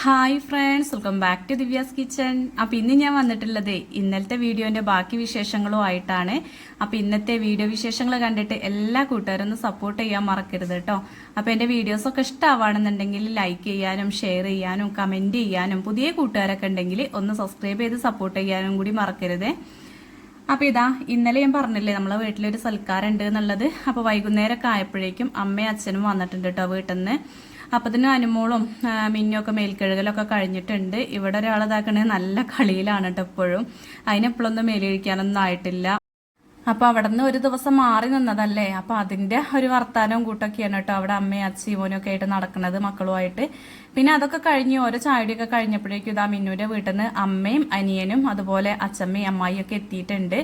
Hi friends welcome back to Divya's kitchen അപ്പോൾ ഇന്ന് ഞാൻ വന്നിട്ടുള്ളത് ഇന്നലത്തെ വീഡിയോന്റെ ബാക്കി വിശേഷങ്ങളും ആയിട്ടാണ്. അപ്പോൾ ഇന്നത്തെ വീഡിയോ വിശേഷങ്ങൾ കണ്ടിട്ട് എല്ലാ കൂട്ടുകാരും ഒന്ന് സപ്പോർട്ട് ചെയ്യാൻ മറക്കരുത് കേട്ടോ. അപ്പോൾ എന്റെ വീഡിയോസൊക്കെ ഇഷ്ടമാവാണെന്നുണ്ടെങ്കിൽ ലൈക്ക് ചെയ്യാനും ഷെയർ ചെയ്യാനും കമന്റ് ചെയ്യാനും പുതിയ കൂട്ടുകാരൊക്കെ ഉണ്ടെങ്കിൽ ഒന്ന് സബ്സ്ക്രൈബ് ചെയ്ത് സപ്പോർട്ട് ചെയ്യാനും കൂടി മറക്കരുത്. അപ്പോൾ ഇതാ ഇന്നലെ ഞാൻ പറഞ്ഞില്ലേ നമ്മളെ വീട്ടിലൊരു സൽക്കാരുണ്ട് എന്നുള്ളത്. അപ്പോൾ വൈകുന്നേരമൊക്കെ ആയപ്പോഴേക്കും അമ്മയും അച്ഛനും വന്നിട്ടുണ്ട് കേട്ടോ വീട്ടിൽ നിന്ന് അപ്പത്തിന് അനുമോളും മിന്നൊക്കെ മേൽക്കഴുകലൊക്കെ കഴിഞ്ഞിട്ടുണ്ട്. ഇവിടെ ഒരാളിതാക്കണേ നല്ല കളിയിലാണ് കേട്ടോ എപ്പോഴും അതിനെപ്പോഴൊന്നും മേലൊഴിക്കാനൊന്നും ആയിട്ടില്ല. അപ്പൊ അവിടെ നിന്ന് ഒരു ദിവസം മാറി നിന്നതല്ലേ? അപ്പൊ അതിന്റെ ഒരു വർത്താനവും കൂട്ടൊക്കെയാണ് കേട്ടോ അവിടെ അമ്മയും അച്ഛനും ഒക്കെ ആയിട്ട് നടക്കുന്നത് മക്കളുമായിട്ട്. പിന്നെ അതൊക്കെ കഴിഞ്ഞ് ഓരോ ചായടിയൊക്കെ കഴിഞ്ഞപ്പോഴേക്കും ഇതാ മിന്നുവിന്റെ വീട്ടിൽ നിന്ന് അമ്മയും അനിയനും അതുപോലെ അച്ഛമ്മയും അമ്മായിയും ഒക്കെ എത്തിയിട്ടുണ്ട്.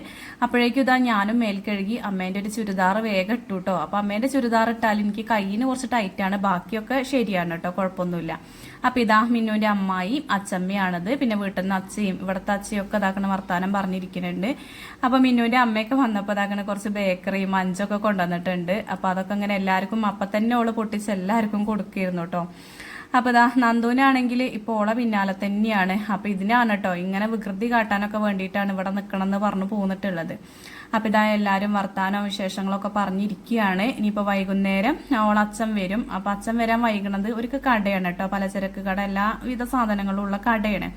അപ്പോഴേക്കും ഇതാ ഞാനും മേൽ കഴുകി ഒരു ചുരിദാർ വേഗം ഇട്ടു കേട്ടോ അപ്പൊ അമ്മേന്റെ ചുരിദാർ ഇട്ടാൽ എനിക്ക് കയ്യിന് കുറച്ച് ടൈറ്റാണ് ബാക്കിയൊക്കെ ശരിയാണ് കേട്ടോ കുഴപ്പമൊന്നുമില്ല. അപ്പൊ ഇതാ മിന്നുവിന്റെ അമ്മായി അച്ചമ്മയാണത് പിന്നെ വീട്ടിൽ നിന്ന് അച്ഛയും ഇവിടുത്തെ അച്ഛയൊക്കെ ഇതാക്കണ വർത്താനം പറഞ്ഞിരിക്കുന്നുണ്ട്. അപ്പൊ മിന്നുവിന്റെ അമ്മയൊക്കെ വന്നപ്പോൾ ഇതാക്കണ കുറച്ച് ബേക്കറി മഞ്ചൊക്കെ കൊണ്ടുവന്നിട്ടുണ്ട്. അപ്പൊ അതൊക്കെ ഇങ്ങനെ എല്ലാവർക്കും അപ്പൊ തന്നെ ഓൾ പൊട്ടിച്ച് എല്ലാവർക്കും കൊടുക്കുകയായിരുന്നു കേട്ടോ അപ്പൊ ഇതാ നന്ദുവിനാണെങ്കിൽ ഇപ്പോൾ ഓളെ പിന്നാലെ തന്നെയാണ്. അപ്പോൾ ഇതിനാണ് കേട്ടോ ഇങ്ങനെ വികൃതി കാട്ടാനൊക്കെ വേണ്ടിയിട്ടാണ് ഇവിടെ നിൽക്കണം എന്ന് പറഞ്ഞു പോന്നിട്ടുള്ളത്. അപ്പൊ ഇതാ എല്ലാവരും വർത്താനം വിശേഷങ്ങളൊക്കെ പറഞ്ഞിരിക്കുകയാണ്. ഇനിയിപ്പോ വൈകുന്നേരം ഓളച്ഛൻ വരും. അപ്പോൾ അച്ഛൻ വരാൻ വൈകണത് ഒരു കടയാണ് കേട്ടോ പലചരക്ക് കട എല്ലാവിധ സാധനങ്ങളും ഉള്ള കടയാണ്.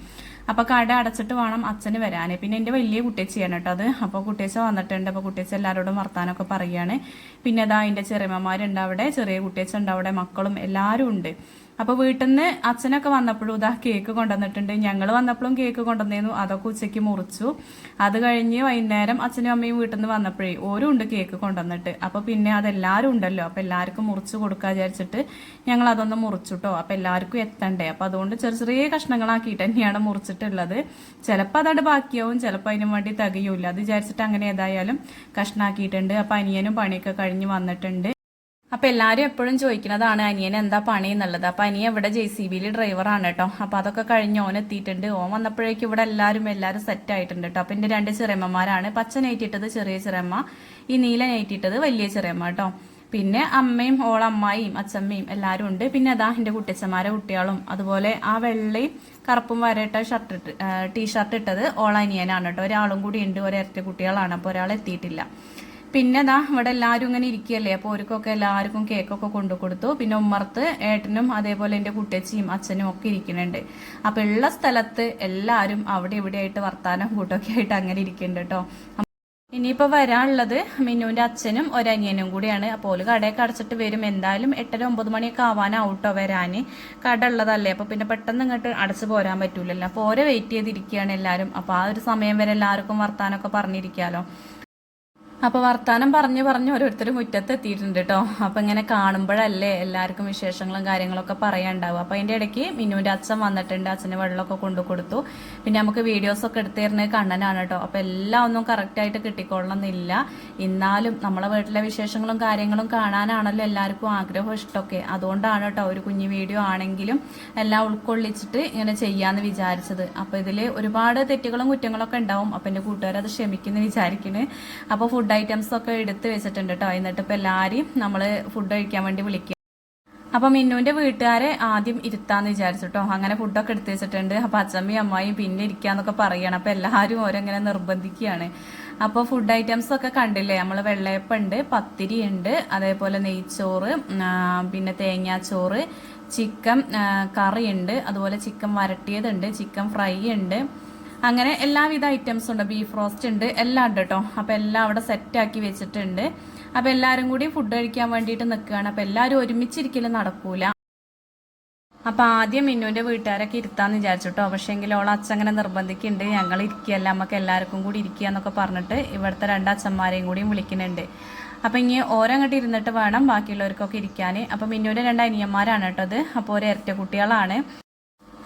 അപ്പൊ കട അടച്ചിട്ട് വേണം അച്ഛന് വരാന്. പിന്നെ എന്റെ വലിയ കുട്ടിയച്ചിയാണ് കേട്ടോ അത്. അപ്പൊ കുട്ടിയച്ച വന്നിട്ടുണ്ട്. അപ്പൊ കുട്ടിയച്ച എല്ലാവരോടും വർത്താനൊക്കെ പറയാണ്. പിന്നെ അതാ അതിന്റെ ചെറിയമ്മമാരുണ്ട് അവിടെ. ചെറിയ കുട്ടിയച്ച ഉണ്ട് അവിടെ. മക്കളും എല്ലാവരും ഉണ്ട്. അപ്പൊ വീട്ടിൽ നിന്ന് അച്ഛനൊക്കെ വന്നപ്പോഴും ഇതാ കേക്ക് കൊണ്ടുവന്നിട്ടുണ്ട്. ഞങ്ങൾ വന്നപ്പോഴും കേക്ക് കൊണ്ടുവന്നേന്നു. അതൊക്കെ ഉച്ചയ്ക്ക് മുറിച്ചു. അത് കഴിഞ്ഞ് വൈകുന്നേരം അച്ഛനും അമ്മയും വീട്ടിൽ നിന്ന് വന്നപ്പോഴേ ഓരും ഉണ്ട് കേക്ക് കൊണ്ടുവന്നിട്ട്. അപ്പൊ പിന്നെ അതെല്ലാവരും ഉണ്ടല്ലോ. അപ്പൊ എല്ലാവർക്കും മുറിച്ച് കൊടുക്കാൻ വിചാരിച്ചിട്ട് ഞങ്ങൾ അതൊന്ന് മുറിച്ചുട്ടോ. അപ്പൊ എല്ലാവർക്കും എത്തണ്ടേ? അപ്പൊ അതുകൊണ്ട് ചെറിയ ചെറിയ കഷ്ണങ്ങളാക്കിയിട്ട് തന്നെയാണ് മുറിച്ചിട്ടുള്ളത്. ചിലപ്പോൾ അതവിടെ ബാക്കിയാവും. ചിലപ്പോൾ അതിനു വേണ്ടി തികയൂല. അത് വിചാരിച്ചിട്ട് അങ്ങനെ ഏതായാലും കഷ്ണാക്കിയിട്ടുണ്ട്. അപ്പൊ അനിയനും പണിയൊക്കെ കഴിഞ്ഞ് വന്നിട്ടുണ്ട്. അപ്പൊ എല്ലാരും എപ്പോഴും ചോദിക്കുന്നതാണ് അനിയൻ എന്താ പണി എന്നുള്ളത്? അപ്പൊ അനിയൻ ഇവിടെ ജെ സി ബിയിൽ ഡ്രൈവറാണ് കേട്ടോ അപ്പൊ അതൊക്കെ കഴിഞ്ഞ് ഓൻ എത്തിയിട്ടുണ്ട്. ഓൻ വന്നപ്പോഴേക്കും ഇവിടെ എല്ലാരും എല്ലാരും സെറ്റ് ആയിട്ടുണ്ട് കേട്ടോ അപ്പൊ എന്റെ രണ്ട് ചെറിയമ്മമാരാണ്. പച്ച നെയ്റ്റിട്ടത് ചെറിയ ചെറിയമ്മ ഈ നീല നെയ്റ്റിട്ടത് വലിയ ചെറിയമ്മ കേട്ടോ പിന്നെ അമ്മയും ഓളമ്മായും അച്ഛമ്മയും എല്ലാവരും ഉണ്ട്. പിന്നെ അതാ എന്റെ കുട്ടിച്ചന്മാരെ കുട്ടികളും. അതുപോലെ ആ വെള്ളയും കറുപ്പും വരയിട്ട ഷർട്ട് ഇട്ട് ടീഷർട്ട് ഇട്ടത് ഓളനിയനാണ് കേട്ടോ ഒരാളും കൂടി ഉണ്ട്. ഒരേറ്റ കുട്ടികളാണ്. അപ്പോൾ ഒരാൾ എത്തിയിട്ടില്ല. പിന്നെ ദാ ഇവിടെ എല്ലാവരും ഇങ്ങനെ ഇരിക്കുകയല്ലേ? അപ്പോൾ അവർക്കൊക്കെ എല്ലാവർക്കും കേക്കൊക്കെ കൊണ്ടു കൊടുത്തു. പിന്നെ ഉമ്മർത്ത് ഏട്ടനും അതേപോലെ എന്റെ കുട്ടിയച്ചിയും അച്ഛനും ഒക്കെ ഇരിക്കുന്നുണ്ട്. അപ്പോൾ ഉള്ള സ്ഥലത്ത് എല്ലാവരും അവിടെ ഇവിടെ ആയിട്ട് വർത്താനം കൂട്ടൊക്കെ ആയിട്ട് അങ്ങനെ ഇരിക്കുന്നുണ്ട് കേട്ടോ. ഇനിയിപ്പോൾ വരാനുള്ളത് മിന്നുവിന്റെ അച്ഛനും ഒരനിയനും കൂടിയാണ്. അപ്പോൾ ഓൽ കടയൊക്കെ അടച്ചിട്ട് വരും. എന്തായാലും എട്ടര ഒമ്പത് മണിയൊക്കെ ആവാനാവട്ടോ വരാൻ കട ഉള്ളതല്ലേ? അപ്പോൾ പിന്നെ പെട്ടെന്ന് ഇങ്ങോട്ട് അടച്ചു പോരാൻ പറ്റൂലല്ലോ. അപ്പോൾ ഓരോ വെയിറ്റ് ചെയ്തിരിക്കുകയാണ് എല്ലാവരും. അപ്പോൾ ആ ഒരു സമയം വരെ എല്ലാവർക്കും വർത്താനമൊക്കെ പറഞ്ഞിരിക്കാമല്ലോ അപ്പൊ വർത്താനം പറഞ്ഞു പറഞ്ഞു ഓരോരുത്തർ മുറ്റത്ത് എത്തിയിട്ടുണ്ട് കേട്ടോ അപ്പൊ ഇങ്ങനെ കാണുമ്പോഴല്ലേ എല്ലാവർക്കും വിശേഷങ്ങളും കാര്യങ്ങളൊക്കെ പറയാനുണ്ടാവും അപ്പൊ അതിന്റെ ഇടയ്ക്ക് മിനുവിന്റെ അച്ഛൻ വന്നിട്ടുണ്ട്. അച്ഛന് വെള്ളമൊക്കെ കൊണ്ടു കൊടുത്തു. പിന്നെ നമുക്ക് വീഡിയോസ് ഒക്കെ എടുത്തു തരുന്നത് കണ്ണനാണ് കേട്ടോ അപ്പൊ എല്ലാം ഒന്നും കറക്റ്റ് ആയിട്ട് കിട്ടിക്കൊള്ളണമെന്നില്ല എന്നാലും നമ്മളെ വീട്ടിലെ വിശേഷങ്ങളും കാര്യങ്ങളും കാണാനാണല്ലോ എല്ലാവർക്കും ആഗ്രഹം ഇഷ്ടമൊക്കെ. അതുകൊണ്ടാണ് കേട്ടോ ഒരു കുഞ്ഞു വീഡിയോ ആണെങ്കിലും എല്ലാം ഉൾക്കൊള്ളിച്ചിട്ട് ഇങ്ങനെ ചെയ്യാന്ന് വിചാരിച്ചത്. അപ്പൊ ഇതിൽ ഒരുപാട് തെറ്റുകളും കുറ്റങ്ങളൊക്കെ ഉണ്ടാവും. അപ്പൊ എന്റെ കൂട്ടുകാരത് ക്ഷമിക്കുന്നു വിചാരിക്കുന്നു അപ്പൊ ഫുഡ് ഐറ്റംസ് ഒക്കെ എടുത്ത് വെച്ചിട്ടുണ്ട് കേട്ടോ എന്നിട്ട് ഇപ്പൊ എല്ലാരെയും നമ്മൾ ഫുഡ് കഴിക്കാൻ വേണ്ടി വിളിക്കുക അപ്പൊ മിന്നുവിന്റെ വീട്ടുകാരെ ആദ്യം ഇരുത്താന്ന് വിചാരിച്ചു കേട്ടോ അങ്ങനെ ഫുഡൊക്കെ എടുത്തു വെച്ചിട്ടുണ്ട്. അപ്പൊ അച്ഛമ്മയും അമ്മായും പിന്നെ ഇരിക്കാന്നൊക്കെ പറയണം. അപ്പൊ എല്ലാവരും ഓരോങ്ങനെ നിർബന്ധിക്കുകയാണ്. അപ്പോൾ ഫുഡ് ഐറ്റംസ് ഒക്കെ കണ്ടില്ലേ? നമ്മൾ വെള്ളയപ്പുണ്ട് പത്തിരി ഉണ്ട് അതേപോലെ നെയ്ച്ചോറ് പിന്നെ തേങ്ങാച്ചോറ് ചിക്കൻ കറി ഉണ്ട് അതുപോലെ ചിക്കൻ വരട്ടിയതുണ്ട് ചിക്കൻ ഫ്രൈ ഉണ്ട്. അങ്ങനെ എല്ലാവിധ ഐറ്റംസും ഉണ്ട്. ബീഫ് റോസ്റ്റ് ഉണ്ട്. എല്ലാം ഉണ്ട് കേട്ടോ അപ്പൊ എല്ലാം അവിടെ സെറ്റ് ആക്കി വെച്ചിട്ടുണ്ട്. അപ്പോൾ എല്ലാരും കൂടി ഫുഡ് കഴിക്കാൻ വേണ്ടിയിട്ട് നിൽക്കുകയാണ്. അപ്പോൾ എല്ലാവരും ഒരുമിച്ചിരിക്കലും നടക്കൂല. അപ്പോൾ ആദ്യം മിന്നുവിന്റെ വീട്ടുകാരൊക്കെ ഇരുത്താന്ന് വിചാരിച്ചു കേട്ടോ പക്ഷേങ്കിൽ ഓളെ അച്ഛൻ അങ്ങനെ നിർബന്ധിക്കുന്നുണ്ട്. ഞങ്ങൾ ഇരിക്കുകയല്ല. നമുക്ക് എല്ലാവർക്കും കൂടി ഇരിക്കുക എന്നൊക്കെ പറഞ്ഞിട്ട് ഇവിടുത്തെ രണ്ട് അച്ഛന്മാരെയും കൂടിയും വിളിക്കുന്നുണ്ട്. അപ്പോൾ ഇനി ഓരോങ്ങോട്ട് ഇരുന്നിട്ട് വേണം ബാക്കിയുള്ളവർക്കൊക്കെ ഇരിക്കാൻ. അപ്പോൾ മിന്നുവിന്റെ രണ്ട് അനിയന്മാരാണ് കേട്ടോ അത് അപ്പോൾ ഒരു ഇരട്ട കുട്ടികളാണ്.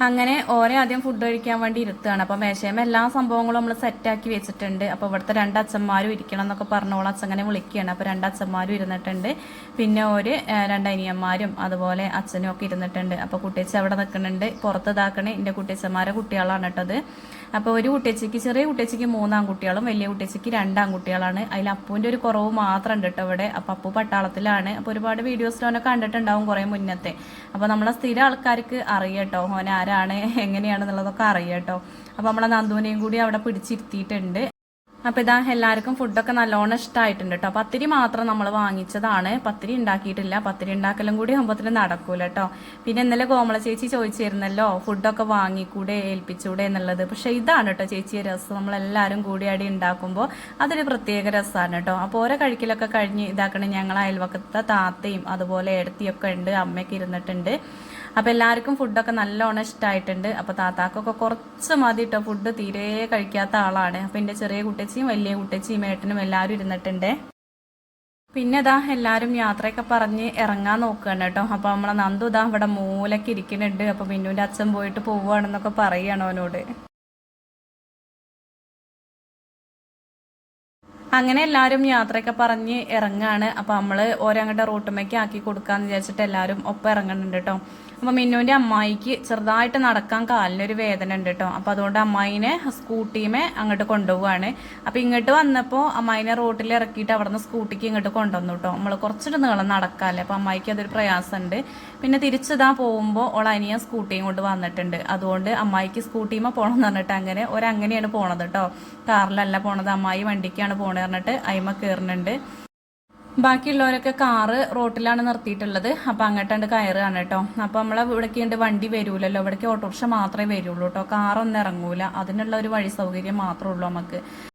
അങ്ങനെ ഓരോ ആദ്യം ഫുഡ് കഴിക്കാൻ വേണ്ടി ഇരുത്തുകയാണ്. അപ്പൊ മേശയമ എല്ലാ സംഭവങ്ങളും നമ്മൾ സെറ്റാക്കി വെച്ചിട്ടുണ്ട്. അപ്പൊ ഇവിടുത്തെ രണ്ട് അച്ഛന്മാരും ഇരിക്കണം എന്നൊക്കെ പറഞ്ഞോളം അച്ഛങ്ങനെ വിളിക്കുകയാണ്. അപ്പൊ രണ്ട് അച്ഛന്മാരും ഇരുന്നിട്ടുണ്ട്. പിന്നെ ഒരു ഏഹ്, രണ്ട് അനിയന്മാരും അതുപോലെ അച്ഛനും ഒക്കെ ഇരുന്നിട്ടുണ്ട്. അപ്പൊ കുട്ടിയച്ച അവിടെ നിൽക്കുന്നുണ്ട്. പുറത്ത് ഇതാക്കണേ. എന്റെ കുട്ടിയച്ചന്മാരെ കുട്ടികളാണ് കേട്ടത് അപ്പോൾ ഒരു കുട്ടിയച്ചയ്ക്ക് ചെറിയ കുട്ടിയച്ചയ്ക്ക് മൂന്നാം കുട്ടികളും വലിയ കുട്ടിയച്ചയ്ക്ക് രണ്ടാം കുട്ടികളാണ് അതിൽ അപ്പൂന്റെ ഒരു കുറവ് മാത്രം ഉണ്ട് കേട്ടോ ഇവിടെ. അപ്പോൾ അപ്പു പട്ടാളത്തിലാണ്. അപ്പോൾ ഒരുപാട് വീഡിയോസിൽ ഓനെ കണ്ടിട്ടുണ്ടാവും കുറേ മുന്നത്തെ. അപ്പോൾ നമ്മളെ സ്ഥിര ആൾക്കാർക്ക് അറിയട്ടോ ഓൻ ആരാണ് എങ്ങനെയാണെന്നുള്ളതൊക്കെ അറിയാട്ടോ അപ്പോൾ നമ്മളെ നന്ദുവിനെയും കൂടി അവിടെ പിടിച്ചിരുത്തിയിട്ടുണ്ട്. അപ്പോൾ ഇതാ എല്ലാവർക്കും ഫുഡൊക്കെ നല്ലോണം ഇഷ്ടമായിട്ടുണ്ട് കേട്ടോ പത്തിരി മാത്രം നമ്മൾ വാങ്ങിച്ചതാണ്. പത്തിരി ഉണ്ടാക്കിയിട്ടില്ല. പത്തിരി ഉണ്ടാക്കലും കൂടി ഒമ്പത്തിന് നടക്കൂല കേട്ടോ പിന്നെ ഇന്നലെ കോമള ചേച്ചി ചോദിച്ചിരുന്നല്ലോ ഫുഡൊക്കെ വാങ്ങിക്കൂടെ ഏൽപ്പിച്ചൂടെ? എന്നുള്ളത്. പക്ഷേ ഇതാണ് കേട്ടോ ചേച്ചിയെ രസം. നമ്മളെല്ലാവരും കൂടി അടി ഉണ്ടാക്കുമ്പോൾ അതൊരു പ്രത്യേക രസമാണ് കേട്ടോ അപ്പോൾ ഓരോ കഴിക്കലൊക്കെ കഴിഞ്ഞ് ഇതാക്കണേ ഞങ്ങൾ അയൽവക്കത്തെ താത്തയും അതുപോലെ ഇടത്തിയൊക്കെ ഉണ്ട് അമ്മയൊക്കെ ഇരുന്നിട്ടുണ്ട്. അപ്പോൾ എല്ലാവർക്കും ഫുഡൊക്കെ നല്ലോണം ഇഷ്ടമായിട്ടുണ്ട് അപ്പോൾ താത്താക്കൊക്കെ കുറച്ച് മതി കേട്ടോ ഫുഡ് തീരെ കഴിക്കാത്ത ആളാണ്. അപ്പോൾ എന്റെ ചെറിയ കുട്ടച്ചിയും വലിയ കുട്ടച്ചിയും ഏട്ടനും എല്ലാവരും ഇരുന്നിട്ടുണ്ട്. പിന്നെ ഇതാ എല്ലാവരും യാത്രയൊക്കെ പറഞ്ഞ് ഇറങ്ങാൻ നോക്കുകയാണ് കേട്ടോ. അപ്പോൾ നമ്മളെ നന്ദു ഇതാ ഇവിടെ മൂലൊക്കെ ഇരിക്കുന്നുണ്ട്. അപ്പോൾ മിന്നുവിന്റെ അച്ഛൻ പോയിട്ട് പോവുകയാണെന്നൊക്കെ പറയുകയാണ് അവനോട്. അങ്ങനെ എല്ലാവരും യാത്രയൊക്കെ പറഞ്ഞ് ഇറങ്ങാണ്. അപ്പോൾ നമ്മൾ അങ്ങോട്ട് റൂട്ടുമേക്ക് ആക്കി കൊടുക്കാന്ന് വിചാരിച്ചിട്ട് എല്ലാവരും ഒപ്പം ഇറങ്ങുന്നുണ്ട് കേട്ടോ. അപ്പോൾ മിന്നുവിന്റെ അമ്മായിക്ക് ചെറുതായിട്ട് നടക്കാൻ കാലിനൊരു വേദന ഉണ്ട് കേട്ടോ അപ്പോൾ അതുകൊണ്ട് അമ്മായിനെ സ്കൂട്ടീമേ അങ്ങോട്ട് കൊണ്ടുപോവാണ്. അപ്പോൾ ഇങ്ങോട്ട് വന്നപ്പോൾ അമ്മായിനെ റോട്ടിൽ ഇറക്കിയിട്ട് അവിടെ നിന്ന് സ്കൂട്ടിക്ക് ഇങ്ങോട്ട് കൊണ്ടുവന്നു കേട്ടോ നമ്മൾ കുറച്ചിട്ട് നീളം നടക്കാല്ലേ അപ്പോൾ അമ്മായിക്ക് അതൊരു പ്രയാസമുണ്ട്. പിന്നെ തിരിച്ചിതാ പോകുമ്പോൾ ഓൾ അനിയ സ്കൂട്ടിയും കൊണ്ട് വന്നിട്ടുണ്ട്. അതുകൊണ്ട് അമ്മായിക്ക് സ്കൂട്ടിമ പോകണമെന്ന് പറഞ്ഞിട്ട് അങ്ങനെ ഒരങ്ങനെയാണ് പോണത് കേട്ടോ കാറിലല്ല പോണത് അമ്മായി വണ്ടിക്കാണ് പോണത് പറഞ്ഞിട്ട് അയിമ കയറുന്നുണ്ട് ബാക്കിയുള്ളവരൊക്കെ കാറ് റോട്ടിലാണ് നിർത്തിയിട്ടുള്ളത്. അപ്പം അങ്ങോട്ടാണ്ട് കയറുകയാണ് കേട്ടോ. അപ്പം നമ്മളെ ഇവിടേക്ക് വണ്ടി വരൂലല്ലോ. ഇവിടേക്ക് ഓട്ടോറിക്ഷ മാത്രമേ വരുള്ളൂ കേട്ടോ. കാറൊന്നും ഇറങ്ങൂല. അതിനുള്ള ഒരു വഴി സൗകര്യം മാത്രമേ ഉള്ളൂ നമുക്ക്.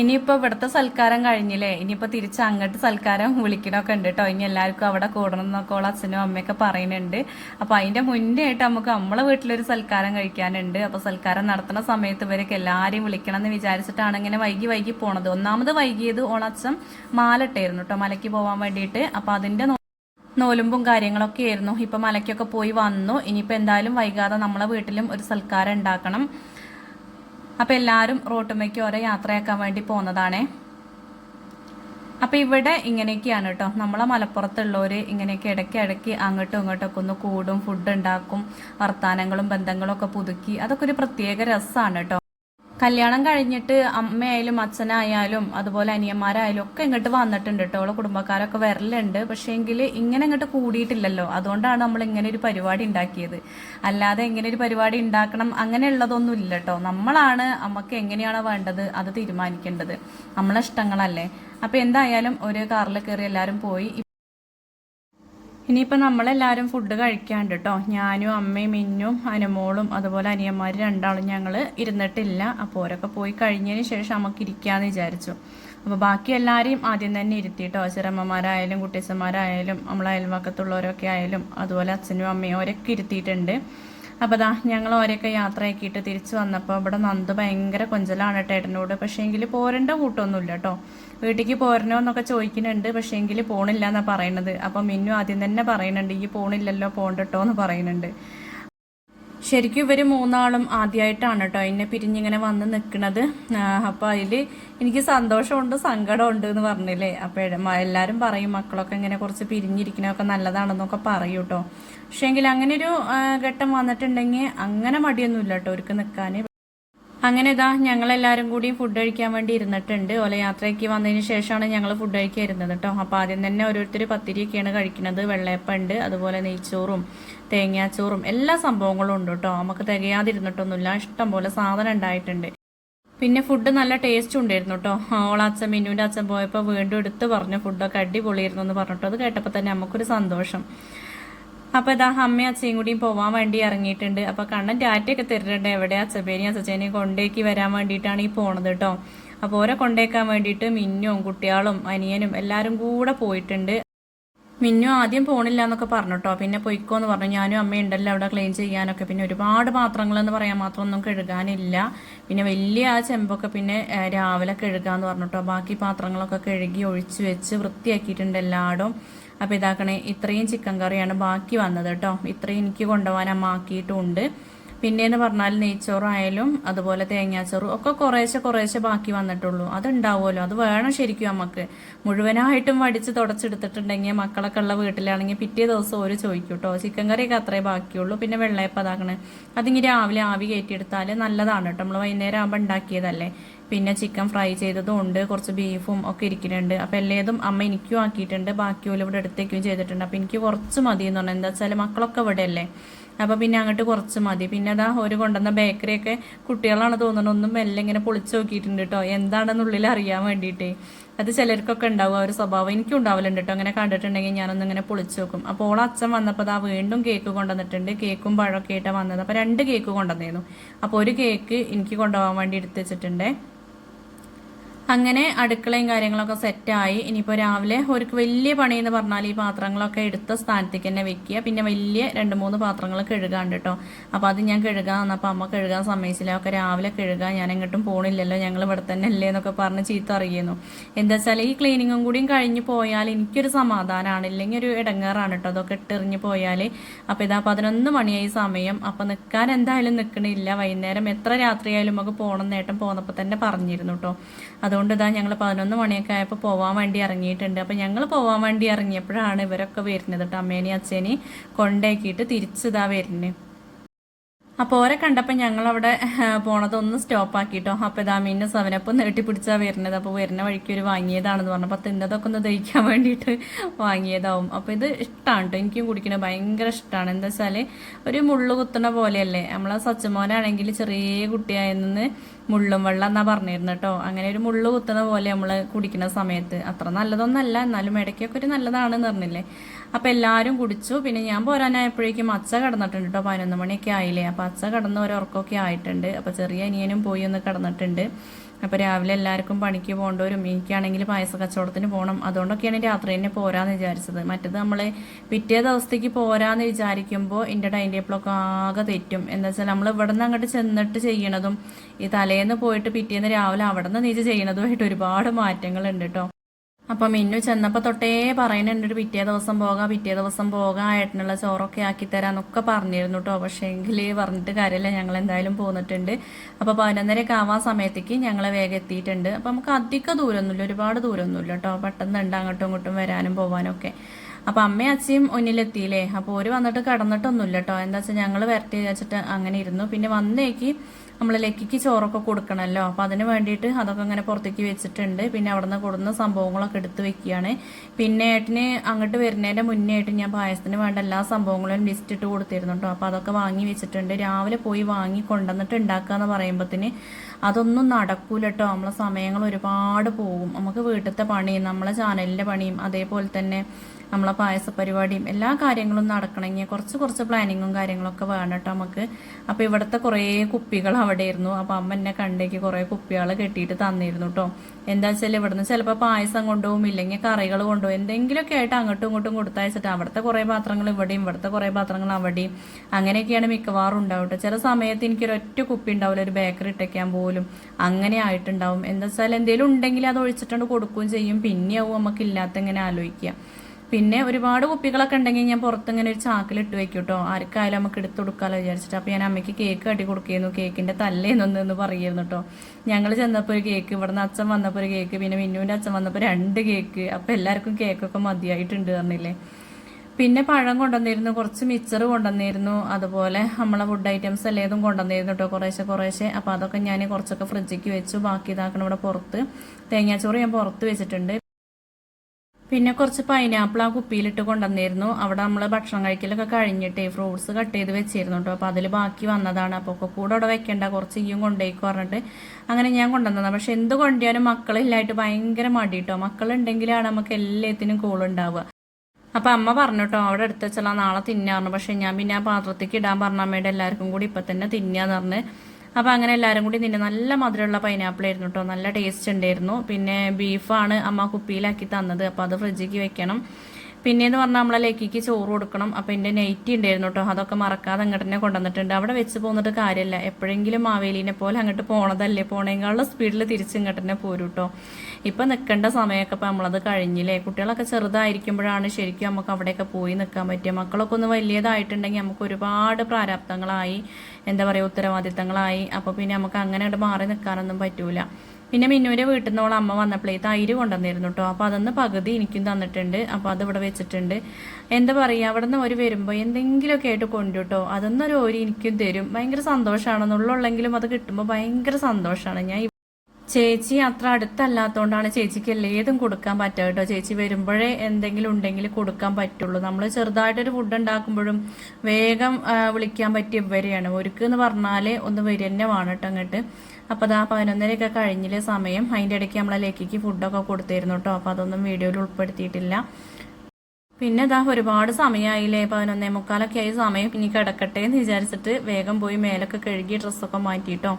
ഇനിയിപ്പോൾ ഇവിടുത്തെ സൽക്കാരം കഴിഞ്ഞില്ലേ? ഇനിയിപ്പോൾ തിരിച്ച് അങ്ങോട്ട് സൽക്കാരം വിളിക്കണമൊക്കെ ഉണ്ട് കേട്ടോ ഇനി എല്ലാവർക്കും അവിടെ കൂടണം എന്നൊക്കെ ഉള്ള അച്ഛനും അമ്മയൊക്കെ പറയുന്നുണ്ട്. അപ്പോൾ അതിന്റെ മുന്നേ ആയിട്ട് നമുക്ക് നമ്മളെ വീട്ടിലൊരു സൽക്കാരം കഴിക്കാനുണ്ട്. അപ്പോൾ സൽക്കാരം നടത്തുന്ന സമയത്ത് ഇവരൊക്കെ എല്ലാവരെയും വിളിക്കണം എന്ന് വിചാരിച്ചിട്ടാണ് ഇങ്ങനെ വൈകി വൈകി പോണത്. ഒന്നാമത് വൈകിയത് ഓണച്ഛൻ മാലട്ടായിരുന്നു കേട്ടോ മലയ്ക്ക് പോകാൻ വേണ്ടിയിട്ട്. അപ്പോൾ അതിന്റെ നോലുമ്പും കാര്യങ്ങളൊക്കെ ആയിരുന്നു. ഇപ്പം മലയ്ക്കൊക്കെ പോയി വന്നു. ഇനിയിപ്പോൾ എന്തായാലും വൈകാതെ നമ്മളെ വീട്ടിലും ഒരു സൽക്കാരം ഉണ്ടാക്കണം. അപ്പോൾ എല്ലാവരും റോട്ടുമ്മയ്ക്ക് ഓരോ യാത്രയാക്കാൻ വേണ്ടി പോകുന്നതാണേ. അപ്പോൾ ഇവിടെ ഇങ്ങനെയൊക്കെയാണ് കേട്ടോ നമ്മളെ മലപ്പുറത്തുള്ളവർ ഇങ്ങനെയൊക്കെ ഇടയ്ക്ക് ഇടയ്ക്ക് അങ്ങോട്ടും ഇങ്ങോട്ടൊക്കെ ഒന്ന് കൂടും ഫുഡ് ഉണ്ടാക്കും വർത്തമാനങ്ങളും ബന്ധങ്ങളും ഒക്കെ പുതുക്കി. അതൊക്കെ ഒരു പ്രത്യേക രസമാണ് കേട്ടോ കല്യാണം കഴിഞ്ഞിട്ട് അമ്മയായാലും അച്ഛനായാലും അതുപോലെ അനിയന്മാരായാലും ഒക്കെ ഇങ്ങോട്ട് വന്നിട്ടുണ്ട് കേട്ടോ അവളെ കുടുംബക്കാരൊക്കെ വരലുണ്ട്. പക്ഷേ എങ്കിൽ ഇങ്ങനെ ഇങ്ങോട്ട് കൂടിയിട്ടില്ലല്ലോ. അതുകൊണ്ടാണ് നമ്മൾ ഇങ്ങനെ ഒരു പരിപാടി ഉണ്ടാക്കിയത്. അല്ലാതെ ഇങ്ങനെ ഒരു പരിപാടി ഉണ്ടാക്കണം അങ്ങനെയുള്ളതൊന്നും ഇല്ല കേട്ടോ നമ്മളാണ് അമ്മയ്ക്ക് എങ്ങനെയാണോ വേണ്ടത് അത് തീരുമാനിക്കേണ്ടത്. നമ്മളെ ഇഷ്ടങ്ങളല്ലേ. അപ്പോൾ എന്തായാലും ഒരു കാറിൽ കയറി എല്ലാവരും പോയി. ഇനിയിപ്പോൾ നമ്മളെല്ലാവരും ഫുഡ് കഴിക്കാണ്ട് കേട്ടോ ഞാനും അമ്മയും മിന്നും അനുമോളും അതുപോലെ അനിയന്മാർ രണ്ടാളും ഞങ്ങൾ ഇരുന്നിട്ടില്ല. അപ്പോൾ ഓരൊക്കെ പോയി കഴിഞ്ഞതിന് ശേഷം നമുക്ക് ഇരിക്കാമെന്ന് വിചാരിച്ചു. അപ്പോൾ ബാക്കി എല്ലാവരെയും ആദ്യം തന്നെ ഇരുത്തിയിട്ടോ ചെറമ്മമാരായാലും കുട്ടീസന്മാരായാലും നമ്മളെ അയൽവക്കത്തുള്ളവരൊക്കെ ആയാലും അതുപോലെ അച്ഛനും അമ്മയും അവരൊക്കെ ഇരുത്തിയിട്ടുണ്ട്. അപ്പോൾ ദാ ഞങ്ങൾ ഓരൊക്കെ യാത്രയാക്കിയിട്ട് തിരിച്ചു വന്നപ്പോൾ ഇവിടെ നന്ദ് ഭയങ്കര കൊഞ്ചലാണ് ഏട്ടനോട്. പക്ഷേ എങ്കിൽ പോരേണ്ട കൂട്ടമൊന്നുമില്ല കേട്ടോ വീട്ടിലേക്ക് പോരണോ എന്നൊക്കെ ചോദിക്കുന്നുണ്ട്. പക്ഷേ എങ്കിൽ പോണില്ല എന്നാണ് പറയണത് അപ്പം മിന്നു ആദ്യം തന്നെ പറയുന്നുണ്ട് ഈ പോണില്ലല്ലോ പോണ്ടട്ടോ എന്ന് പറയുന്നുണ്ട്. ശരിക്കും ഇവർ മൂന്നാളും ആദ്യമായിട്ടാണ് കേട്ടോ എന്നെ പിരിഞ്ഞിങ്ങനെ വന്ന് നിൽക്കുന്നത് അപ്പോൾ അതിൽ എനിക്ക് സന്തോഷമുണ്ട് സങ്കടമുണ്ട് എന്ന് പറഞ്ഞില്ലേ? അപ്പോൾ എല്ലാവരും പറയും മക്കളൊക്കെ ഇങ്ങനെ കുറച്ച് പിരിഞ്ഞിരിക്കണമൊക്കെ നല്ലതാണെന്നൊക്കെ പറയും കേട്ടോ പക്ഷേ എങ്കിൽ അങ്ങനെ ഒരു ഘട്ടം വന്നിട്ടുണ്ടെങ്കിൽ അങ്ങനെ മടിയൊന്നുമില്ല കേട്ടോ അവർക്ക് നിൽക്കാൻ അങ്ങനെ ഇതാ ഞങ്ങളെല്ലാവരും കൂടി ഫുഡ് കഴിക്കാൻ വേണ്ടി ഇരുന്നിട്ടുണ്ട്. ഓല യാത്രയ്ക്ക് വന്നതിന് ശേഷമാണ് ഞങ്ങൾ ഫുഡ് കഴിക്കാൻ ഇരുന്നത് കേട്ടോ അപ്പോൾ ആദ്യം തന്നെ ഓരോരുത്തർ പത്തിരിയൊക്കെയാണ് കഴിക്കുന്നത്. വെള്ളയപ്പുണ്ട് അതുപോലെ നെയ്ച്ചോറും തേങ്ങാച്ചോറും എല്ലാ സംഭവങ്ങളും ഉണ്ട് കേട്ടോ നമുക്ക് തികയാതിരുന്നിട്ടൊന്നുമില്ല. ഇഷ്ടം പോലെ സാധനം ഉണ്ടായിട്ടുണ്ട്. പിന്നെ ഫുഡ് നല്ല ടേസ്റ്റ് ഉണ്ടായിരുന്നു കേട്ടോ ഓളച്ഛൻ മിന്നുവിന്റെ അച്ഛൻ പോയപ്പോൾ വീണ്ടും എടുത്ത് പറഞ്ഞു. ഫുഡൊക്കെ അടിപൊളിയായിരുന്നു എന്ന് പറഞ്ഞിട്ടോ. അത് കേട്ടപ്പോൾ തന്നെ നമുക്കൊരു സന്തോഷം. അപ്പോൾ ഇതാ അമ്മയും അച്ഛയും കൂടിയും പോവാൻ വേണ്ടി ഇറങ്ങിയിട്ടുണ്ട്. അപ്പോൾ കണ്ണൻ ടാറ്റയൊക്കെ തരുന്നുണ്ട്. എവിടെ അച്ഛപ്പേനെയും അച്ഛച്ചേനെയും കൊണ്ടേക്ക് വരാൻ വേണ്ടിയിട്ടാണ് ഈ പോണത് കേട്ടോ. അപ്പോൾ ഓരെ കൊണ്ടേക്കാൻ വേണ്ടിയിട്ട് മിന്നും കുട്ടികളും അനിയനും എല്ലാരും കൂടെ പോയിട്ടുണ്ട്. മിന്നു ആദ്യം പോണില്ല എന്നൊക്കെ പറഞ്ഞു പിന്നെ പൊയ്ക്കോന്ന് പറഞ്ഞു. ഞാനും അമ്മ ഉണ്ടല്ലോ അവിടെ ക്ലീൻ ചെയ്യാനൊക്കെ. പിന്നെ ഒരുപാട് പാത്രങ്ങൾ എന്ന് പറയാൻ മാത്രം ഒന്നും കഴുകാനില്ല. പിന്നെ വലിയ ആ ചെമ്പൊക്കെ പിന്നെ രാവിലെ കഴുകാന്ന് പറഞ്ഞു ബാക്കി പാത്രങ്ങളൊക്കെ കഴുകി ഒഴിച്ചു വെച്ച് വൃത്തിയാക്കിയിട്ടുണ്ട് എല്ലായിടും അപ്പോൾ ഇതാക്കണേ ഇത്രയും ചിക്കൻ കറിയാണ് ബാക്കി വന്നത് കേട്ടോ. ഇത്രയും എനിക്ക് കൊണ്ടുപോകാൻ പിന്നെ പിന്നെയെന്ന് പറഞ്ഞാൽ നെയ്ച്ചോറായാലും അതുപോലെ തേങ്ങാച്ചോറും ഒക്കെ കുറേശ്ശെ കുറേശ്ശെ ബാക്കി വന്നിട്ടുള്ളൂ. അതുണ്ടാവുമല്ലോ. അത് വേണം ശരിക്കും നമുക്ക് മുഴുവനായിട്ടും വടിച്ച് തുടച്ചെടുത്തിട്ടുണ്ടെങ്കിൽ മക്കളൊക്കെ ഉള്ള വീട്ടിലാണെങ്കിൽ പിറ്റേ ദിവസം ഒരു ചോദിക്കും കേട്ടോ ചിക്കൻ കറിയൊക്കെ അത്രേ ബാക്കിയുള്ളൂ. പിന്നെ വെള്ളയപ്പം അതാക്കണേ അതിങ്ങനെ രാവിലെ ആവി കയറ്റിയെടുത്താൽ നല്ലതാണ് കേട്ടോ നമ്മൾ വൈകുന്നേരം ആകുമ്പോൾ ഉണ്ടാക്കിയതല്ലേ. പിന്നെ ചിക്കൻ ഫ്രൈ ചെയ്തതും ഉണ്ട്. കുറച്ച് ബീഫും ഒക്കെ ഇരിക്കുന്നുണ്ട്. അപ്പോൾ എല്ലാതും അമ്മ എനിക്കും ആക്കിയിട്ടുണ്ട്. ബാക്കിയുള്ള ഇവിടെ എടുത്തേക്കും ചെയ്തിട്ടുണ്ട്. അപ്പോൾ എനിക്ക് കുറച്ച് മതി എന്ന് പറഞ്ഞാൽ എന്താ വെച്ചാൽ മക്കളൊക്കെ ഇവിടെ അല്ലേ അപ്പോൾ പിന്നെ അങ്ങോട്ട് കുറച്ച് മതി. പിന്നെ അതാ ഒരു കൊണ്ടുവന്ന ബേക്കറിയൊക്കെ കുട്ടികളാണ് തോന്നുന്നത് ഒന്നും മെല്ലെ ഇങ്ങനെ പൊളിച്ച് നോക്കിയിട്ടുണ്ട് കേട്ടോ എന്താണെന്നുള്ളിൽ അറിയാൻ വേണ്ടിയിട്ട്. അത് ചിലർക്കൊക്കെ ഉണ്ടാവും. ആ ഒരു സ്വഭാവം എനിക്കും ഉണ്ടാവലുണ്ട് കേട്ടോ അങ്ങനെ കണ്ടിട്ടുണ്ടെങ്കിൽ ഞാനൊന്ന് ഇങ്ങനെ പൊളിച്ച് നോക്കും. അപ്പോൾ ഓളെ അച്ഛൻ വന്നപ്പോൾ അതാ വീണ്ടും കേക്ക് കൊണ്ടുവന്നിട്ടുണ്ട്. കേക്കും പഴമൊക്കെ ആയിട്ടാണ് വന്നത്. അപ്പോൾ രണ്ട് കേക്ക് കൊണ്ടുവന്നിരുന്നു അപ്പോൾ ഒരു കേക്ക് എനിക്ക് കൊണ്ടുപോകാൻ വേണ്ടി എടുത്ത് വെച്ചിട്ടുണ്ടേ. അങ്ങനെ അടുക്കളയും കാര്യങ്ങളൊക്കെ സെറ്റായി ഇനിയിപ്പോൾ രാവിലെ ഒരു വലിയ പണി എന്ന് പറഞ്ഞാൽ ഈ പാത്രങ്ങളൊക്കെ എടുത്ത സ്ഥാനത്തേക്ക് തന്നെ വെക്കുക. പിന്നെ വലിയ രണ്ട് മൂന്ന് പാത്രങ്ങൾ കഴുകാണ്ട് കേട്ടോ അപ്പോൾ അത് ഞാൻ കഴുകാൻ വന്നപ്പോൾ അമ്മ കഴുകാൻ സമ്മതിച്ചില്ല. ഒക്കെ രാവിലെ കഴുകാൻ ഞാൻ എങ്ങോട്ടും പോണില്ലല്ലോ. ഞങ്ങൾ ഇവിടെ തന്നെ അല്ലേ എന്നൊക്കെ പറഞ്ഞ് ചീത്ത അറിയുന്നു എന്താ വെച്ചാൽ ഈ ക്ലീനിങ്ങും കൂടിയും കഴിഞ്ഞ് പോയാൽ എനിക്കൊരു സമാധാനമാണ് ഇല്ലെങ്കിൽ ഒരു ഇടങ്ങേറാണ് കേട്ടോ അതൊക്കെ ഇട്ടെറിഞ്ഞ് പോയാൽ അപ്പോൾ ഇതാ പതിനൊന്ന് മണിയായി സമയം. അപ്പോൾ നിൽക്കാൻ എന്തായാലും നിൽക്കണില്ല വൈകുന്നേരം എത്ര രാത്രിയായാലും നമുക്ക് പോകണം നേട്ടം പോന്നപ്പോൾ തന്നെ പറഞ്ഞിരുന്നു കേട്ടോ അതുകൊണ്ട് ഇതാ ഞങ്ങൾ പതിനൊന്ന് മണിയൊക്കെ ആയപ്പോൾ പോകാൻ വേണ്ടി ഇറങ്ങിയിട്ടുണ്ട്. അപ്പോൾ ഞങ്ങൾ പോകാൻ വേണ്ടി ഇറങ്ങിയപ്പോഴാണ് ഇവരൊക്കെ വരുന്നത് കേട്ടോ അമ്മേനെയും അച്ഛനെയും കൊണ്ടാക്കിയിട്ട് തിരിച്ചിതാ വരുന്നത് അപ്പോൾ ഓരെ കണ്ടപ്പോൾ ഞങ്ങളവിടെ പോണതൊന്ന് സ്റ്റോപ്പ് ആക്കിട്ടോ അപ്പോൾ ഇതാ സവനപ്പം സെവനപ്പ് നീട്ടി പിടിച്ചാൽ വരുന്നത്. അപ്പോൾ വരുന്ന വഴിക്ക് ഒരു വാങ്ങിയതാണെന്ന് പറഞ്ഞു. അപ്പോൾ തിന്നതൊക്കെ ഒന്ന് ദഹിക്കാൻ വേണ്ടിയിട്ട് വാങ്ങിയതാവും. അപ്പോൾ ഇത് ഇഷ്ടമാണ് കേട്ടോ എനിക്കും കുടിക്കുന്നത് ഭയങ്കര ഇഷ്ടമാണ് എന്താ വെച്ചാൽ ഒരു മുള്ളു കുത്തുന്ന പോലെയല്ലേ. നമ്മളെ സച്ചമോനാണെങ്കിൽ ചെറിയ കുട്ടിയായിരുന്നു മുള്ളും വെള്ളം എന്നാ പറഞ്ഞിരുന്നു കേട്ടോ അങ്ങനെ ഒരു മുള്ളു കുത്തുന്ന പോലെ നമ്മൾ കുടിക്കുന്ന സമയത്ത്. അത്ര നല്ലതൊന്നല്ല. എന്നാലും ഇടയ്ക്കൊക്കെ ഒരു നല്ലതാണെന്ന് പറഞ്ഞില്ലേ. അപ്പം എല്ലാവരും കുടിച്ചു. പിന്നെ ഞാൻ പോരാനായപ്പോഴേക്കും അച്ഛ കിടന്നിട്ടുണ്ട് കേട്ടോ പതിനൊന്ന് മണിയൊക്കെ ആയില്ലേ. അപ്പം അച്ഛ കിടന്ന് ഒരുറക്കമൊക്കെ ആയിട്ടുണ്ട്. അപ്പം ചെറിയ അനിയനും പോയി ഒന്ന് കിടന്നിട്ടുണ്ട്. അപ്പോൾ രാവിലെ എല്ലാവർക്കും പണിക്ക് പോകേണ്ടവരും എനിക്കാണെങ്കിൽ പായസ കച്ചവടത്തിന് പോകണം. അതുകൊണ്ടൊക്കെയാണ് രാത്രി തന്നെ പോരാന്ന് വിചാരിച്ചത്. മറ്റത് നമ്മൾ പിറ്റേ ദിവസത്തേക്ക് പോരാന്ന് വിചാരിക്കുമ്പോൾ എന്റെ ടൈം ടേബിളൊക്കെ ആകെ തെറ്റും. എന്താ വെച്ചാൽ നമ്മൾ ഇവിടെ നിന്ന് അങ്ങോട്ട് ചെന്നിട്ട് ചെയ്യണതും ഈ തലേന്ന് പോയിട്ട് പിറ്റേന്ന് രാവിലെ അവിടെ നിന്ന് നീച്ച് ചെയ്യണതുമായിട്ട് ഒരുപാട് മാറ്റങ്ങളുണ്ട് കേട്ടോ അപ്പം മിന്നു ചെന്നപ്പോൾ തൊട്ടേ പറയുന്നുണ്ട് ഒരു പിറ്റേ ദിവസം പോകാം പിറ്റേ ദിവസം പോകാം ഏട്ടനുള്ള ചോറൊക്കെ ആക്കി തരാന്നൊക്കെ പറഞ്ഞിരുന്നു കേട്ടോ പക്ഷേ എങ്കിൽ പറഞ്ഞിട്ട് കാര്യമില്ല ഞങ്ങൾ എന്തായാലും പോന്നിട്ടുണ്ട്. അപ്പോൾ പതിനൊന്നരയൊക്കെ ആവാൻ സമയത്തേക്ക് ഞങ്ങൾ വേഗം എത്തിയിട്ടുണ്ട്. അപ്പം നമുക്ക് അധിക ദൂരമൊന്നുമില്ല ഒരുപാട് ദൂരമൊന്നുമില്ല കേട്ടോ പെട്ടെന്നുണ്ട് അങ്ങോട്ടും ഇങ്ങോട്ടും വരാനും പോകാനും ഒക്കെ അപ്പോൾ അമ്മയും അച്ഛയും മുന്നിലെത്തിയില്ലേ? അപ്പോൾ ഒരു വന്നിട്ട് കടന്നിട്ടൊന്നുമില്ല കേട്ടോ എന്താ വെച്ചാൽ ഞങ്ങൾ വരട്ടി വെച്ചിട്ട് അങ്ങനെ ഇരുന്നു. പിന്നെ വന്നേക്ക് നമ്മൾ ലക്കിക്ക് ചോറൊക്കെ കൊടുക്കണമല്ലോ അപ്പോൾ അതിന് വേണ്ടിയിട്ട് അതൊക്കെ അങ്ങനെ പുറത്തേക്ക് വെച്ചിട്ടുണ്ട്. പിന്നെ അവിടെ നിന്ന് കൊടുന്ന സംഭവങ്ങളൊക്കെ എടുത്ത് വെക്കുകയാണ്. പിന്നെ ഏട്ടന് അങ്ങോട്ട് വരുന്നതിന്റെ മുന്നേ ആയിട്ട് ഞാൻ പായസത്തിന് വേണ്ട എല്ലാ സംഭവങ്ങളും ലിസ്റ്റ് ഇട്ട് കൊടുത്തിരുന്നു കേട്ടോ അപ്പോൾ അതൊക്കെ വാങ്ങി വെച്ചിട്ടുണ്ട്. രാവിലെ പോയി വാങ്ങി കൊണ്ടുവന്നിട്ട് ഉണ്ടാക്കുക എന്ന് അതൊന്നും നടക്കൂല കേട്ടോ നമ്മളെ സമയങ്ങൾ ഒരുപാട് പോകും. നമുക്ക് വീട്ടിലത്തെ പണിയും നമ്മളെ ചാനലിന്റെ പണിയും അതേപോലെ തന്നെ നമ്മളെ പായസ പരിപാടിയും എല്ലാ കാര്യങ്ങളും നടക്കണമെങ്കിൽ കുറച്ച് കുറച്ച് പ്ലാനിങ്ങും കാര്യങ്ങളൊക്കെ വേണം കേട്ടോ നമുക്ക്. അപ്പോൾ ഇവിടുത്തെ കുറേ കുപ്പികൾ അവിടെ ഇരുന്നു അപ്പോൾ അമ്മ എന്നെ കണ്ടേക്ക് കുറേ കുപ്പികൾ കെട്ടിയിട്ട് തന്നിരുന്നു കേട്ടോ. എന്താ വെച്ചാൽ ഇവിടുന്ന് ചിലപ്പോൾ പായസം കൊണ്ടുപോകും ഇല്ലെങ്കിൽ കറികൾ കൊണ്ടുപോകും. എന്തെങ്കിലുമൊക്കെ ആയിട്ട് അങ്ങോട്ടും ഇങ്ങോട്ടും കൊടുത്തയച്ചിട്ട് അവിടുത്തെ കുറേ പാത്രങ്ങൾ ഇവിടെയും ഇവിടുത്തെ കുറേ പാത്രങ്ങൾ അവിടെയും. അങ്ങനെയൊക്കെയാണ് മിക്കവാറും ഉണ്ടാവും കേട്ടോ. ചില സമയത്ത് എനിക്കൊരു ഒറ്റ കുപ്പി ഉണ്ടാവില്ല. ഒരു ബേക്കറി ഇട്ടയ്ക്കാൻ പോലും അങ്ങനെ ആയിട്ടുണ്ടാവും. എന്താ വെച്ചാൽ എന്തെങ്കിലും ഉണ്ടെങ്കിൽ അത് ഒഴിച്ചിട്ടുണ്ട് കൊടുക്കുകയും ചെയ്യും. പിന്നെയാവും നമുക്ക് ഇല്ലാത്ത ഇങ്ങനെ ആലോചിക്കുക. പിന്നെ ഒരുപാട് കുപ്പികളൊക്കെ ഉണ്ടെങ്കിൽ ഞാൻ പുറത്ത് ഇങ്ങനെ ഒരു ചാക്കിൽ ഇട്ട് വെക്കും കേട്ടോ ആർക്കായാലും നമുക്ക് എടുത്ത് കൊടുക്കാമല്ലോ വിചാരിച്ചിട്ട്. അപ്പോൾ ഞാൻ അമ്മയ്ക്ക് കേക്ക് കട്ടി കൊടുക്കുന്നു കേക്കിന്റെ തല്ലേന്നൊന്ന് എന്ന് പറയുന്നു കേട്ടോ. ഞങ്ങൾ ചെന്നപ്പോൾ ഒരു കേക്ക് ഇവിടുന്ന് അച്ഛൻ വന്നപ്പോൾ ഒരു കേക്ക് പിന്നെ മിന്നുവിന്റെ അച്ഛൻ വന്നപ്പോൾ രണ്ട് കേക്ക് അപ്പോൾ എല്ലാവർക്കും കേക്കൊക്കെ മതിയായിട്ടുണ്ട് പറഞ്ഞില്ലേ. പിന്നെ പഴം കൊണ്ടുവന്നിരുന്നു കുറച്ച് മിച്ചർ കൊണ്ടുവന്നിരുന്നു. അതുപോലെ നമ്മളെ ഫുഡ് ഐറ്റംസ് എല്ലാം കൊണ്ടുവന്നിരുന്നു കേട്ടോ കുറേശ്ശെ കുറേശ്ശെ. അപ്പോൾ അതൊക്കെ ഞാൻ കുറച്ചൊക്കെ ഫ്രിഡ്ജിക്ക് വെച്ചു. ബാക്കി ഇതാക്കണം ഇവിടെ പുറത്ത്. തേങ്ങാച്ചോറ് ഞാൻ പുറത്ത് വെച്ചിട്ടുണ്ട്. പിന്നെ കുറച്ച് പൈനാപ്പിൾ ആ കുപ്പിയിലിട്ട് കൊണ്ടുവന്നിരുന്നു. അവിടെ നമ്മൾ ഭക്ഷണം കഴിക്കലൊക്കെ കഴിഞ്ഞിട്ട് ഫ്രൂട്ട്സ് കട്ട് ചെയ്ത് വെച്ചിരുന്നു കേട്ടോ അപ്പോൾ അതിൽ ബാക്കി വന്നതാണ്. അപ്പോൾ ഒക്കെ കൂടെ അവിടെ വെക്കേണ്ട കുറച്ച് ഇയും കൊണ്ടേക്ക് പറഞ്ഞിട്ട് അങ്ങനെ ഞാൻ കൊണ്ടുവന്നതാണ് പക്ഷെ എന്ത് കൊണ്ടുപോയാലും മക്കളില്ലായിട്ട് ഭയങ്കര മടി കേട്ടോ മക്കളുണ്ടെങ്കിലാണ് നമുക്ക് എല്ലാത്തിനും കോളുണ്ടാവുക അപ്പം അമ്മ പറഞ്ഞു കേട്ടോ അവിടെ എടുത്ത് വെച്ചാൽ നാളെ തിന്നാറുണ്ട് പക്ഷെ ഞാൻ പിന്നെ ആ പാത്രത്തേക്ക് ഇടാൻ പറഞ്ഞ അമ്മയുടെ എല്ലാവർക്കും കൂടി ഇപ്പം തന്നെ തിന്നാന്ന് പറഞ്ഞ് അപ്പോൾ അങ്ങനെ എല്ലാവരും കൂടി നിന്നെ നല്ല മധുരമുള്ള പൈനാപ്പിൾ ആയിരുന്നു കേട്ടോ നല്ല ടേസ്റ്റ് ഉണ്ടായിരുന്നു. പിന്നെ ബീഫാണ് അമ്മ കുപ്പിയിലാക്കി തന്നത്. അപ്പോൾ അത് ഫ്രിഡ്ജിക്ക് വെക്കണം. പിന്നെയെന്ന് പറഞ്ഞാൽ നമ്മളെ ലേക്കിക്ക് ചോറ് കൊടുക്കണം. അപ്പോൾ എന്റെ നൈറ്റി ഉണ്ടായിരുന്നു കേട്ടോ അതൊക്കെ മറക്കാതെ അങ്ങോട്ട് തന്നെ കൊണ്ടുവന്നിട്ടുണ്ട്. അവിടെ വെച്ച് പോന്നിട്ട് കാര്യമില്ല എപ്പോഴെങ്കിലും മാവേലിനെ പോലെ അങ്ങോട്ട് പോണതല്ലേ. പോണേക്കാളുള്ള സ്പീഡിൽ തിരിച്ച് ഇങ്ങോട്ട് തന്നെ പോരും കേട്ടോ ഇപ്പം നിൽക്കേണ്ട സമയമൊക്കെ ഇപ്പം നമ്മളത് കഴിഞ്ഞില്ലേ. കുട്ടികളൊക്കെ ചെറുതായിരിക്കുമ്പോഴാണ് ശരിക്കും നമുക്ക് അവിടെയൊക്കെ പോയി നിൽക്കാൻ പറ്റുക. മക്കളൊക്കെ ഒന്ന് വലിയതായിട്ടുണ്ടെങ്കിൽ നമുക്ക് ഒരുപാട് പ്രാരാബ്ദങ്ങളായി എന്താ പറയുക ഉത്തരവാദിത്തങ്ങളായി. അപ്പോൾ പിന്നെ നമുക്ക് അങ്ങനെ അങ്ങോട്ട് മാറി നിൽക്കാനൊന്നും പറ്റൂല. പിന്നെ മിന്നുവിന്റെ വീട്ടിൽ നിന്നോളം അമ്മ വന്നപ്പോഴേ തൈര് കൊണ്ടുവന്നിരുന്നു കേട്ടോ. അപ്പോൾ അതൊന്ന് പകുതി എനിക്കും തന്നിട്ടുണ്ട്. അപ്പോൾ ഇവിടെ വെച്ചിട്ടുണ്ട്. എന്താ പറയുക അവിടെ നിന്ന് ഒരു വരുമ്പോൾ എന്തെങ്കിലുമൊക്കെ ആയിട്ട് കൊണ്ടു കേട്ടോ. അതൊന്നൊരു ഓരി എനിക്കും തരും. ഭയങ്കര സന്തോഷമാണ് നുള്ളുള്ളെങ്കിലും അത് കിട്ടുമ്പോൾ ഭയങ്കര സന്തോഷമാണ് ഞാൻ ചേച്ചി അത്ര അടുത്തല്ലാത്തതുകൊണ്ടാണ് ചേച്ചിക്ക് എല്ലേതും കൊടുക്കാൻ പറ്റുക കേട്ടോ. ചേച്ചി വരുമ്പോഴേ എന്തെങ്കിലും ഉണ്ടെങ്കിൽ കൊടുക്കാൻ പറ്റുള്ളൂ. നമ്മൾ ചെറുതായിട്ടൊരു ഫുഡ് ഉണ്ടാക്കുമ്പോഴും വേഗം വിളിക്കാൻ പറ്റിയ ഇവരെയാണ്. ഒരുക്ക് എന്ന് പറഞ്ഞാൽ ഒന്ന് വരന്നെ വേണം കേട്ടോ അങ്ങോട്ട്. അപ്പോൾ അതാ പതിനൊന്നരയൊക്കെ കഴിഞ്ഞില്ല സമയം. അതിന്റെ ഇടയ്ക്ക് നമ്മളെ ലേക്കിക്ക് ഫുഡൊക്കെ കൊടുത്തിരുന്നു കേട്ടോ അപ്പോൾ അതൊന്നും വീഡിയോയിൽ ഉൾപ്പെടുത്തിയിട്ടില്ല. പിന്നെ ഇതാ ഒരുപാട് സമയമായില്ലേ പതിനൊന്നേ മുക്കാലൊക്കെ ആയി സമയം ഇനി കിടക്കട്ടെ എന്ന് വിചാരിച്ചിട്ട് വേഗം പോയി മേലൊക്കെ കഴുകി ഡ്രസ്സൊക്കെ മാറ്റിയിട്ടോ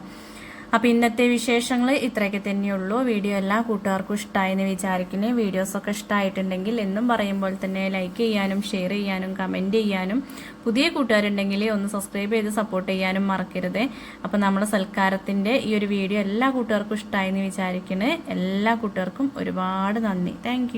അപ്പം ഇന്നത്തെ വിശേഷങ്ങൾ ഇത്രയൊക്കെ തന്നെയുള്ളൂ. വീഡിയോ എല്ലാ കൂട്ടുകാർക്കും ഇഷ്ടമായെന്ന് വിചാരിക്കുന്നു. വീഡിയോസൊക്കെ ഇഷ്ടമായിട്ടുണ്ടെങ്കിൽ എന്നും പറയുമ്പോൾ തന്നെ ലൈക്ക് ചെയ്യാനും ഷെയർ ചെയ്യാനും കമന്റ് ചെയ്യാനും. പുതിയ കൂട്ടുകാരുണ്ടെങ്കിൽ ഒന്ന് സബ്സ്ക്രൈബ് ചെയ്ത് സപ്പോർട്ട് ചെയ്യാനും മറക്കരുത്. അപ്പം നമ്മുടെ സൽക്കാരത്തിന്റെ ഈ ഒരു വീഡിയോ എല്ലാ കൂട്ടുകാർക്കും ഇഷ്ടമായെന്ന് വിചാരിക്കുന്നത് എല്ലാ കൂട്ടുകാർക്കും ഒരുപാട് നന്ദി. താങ്ക്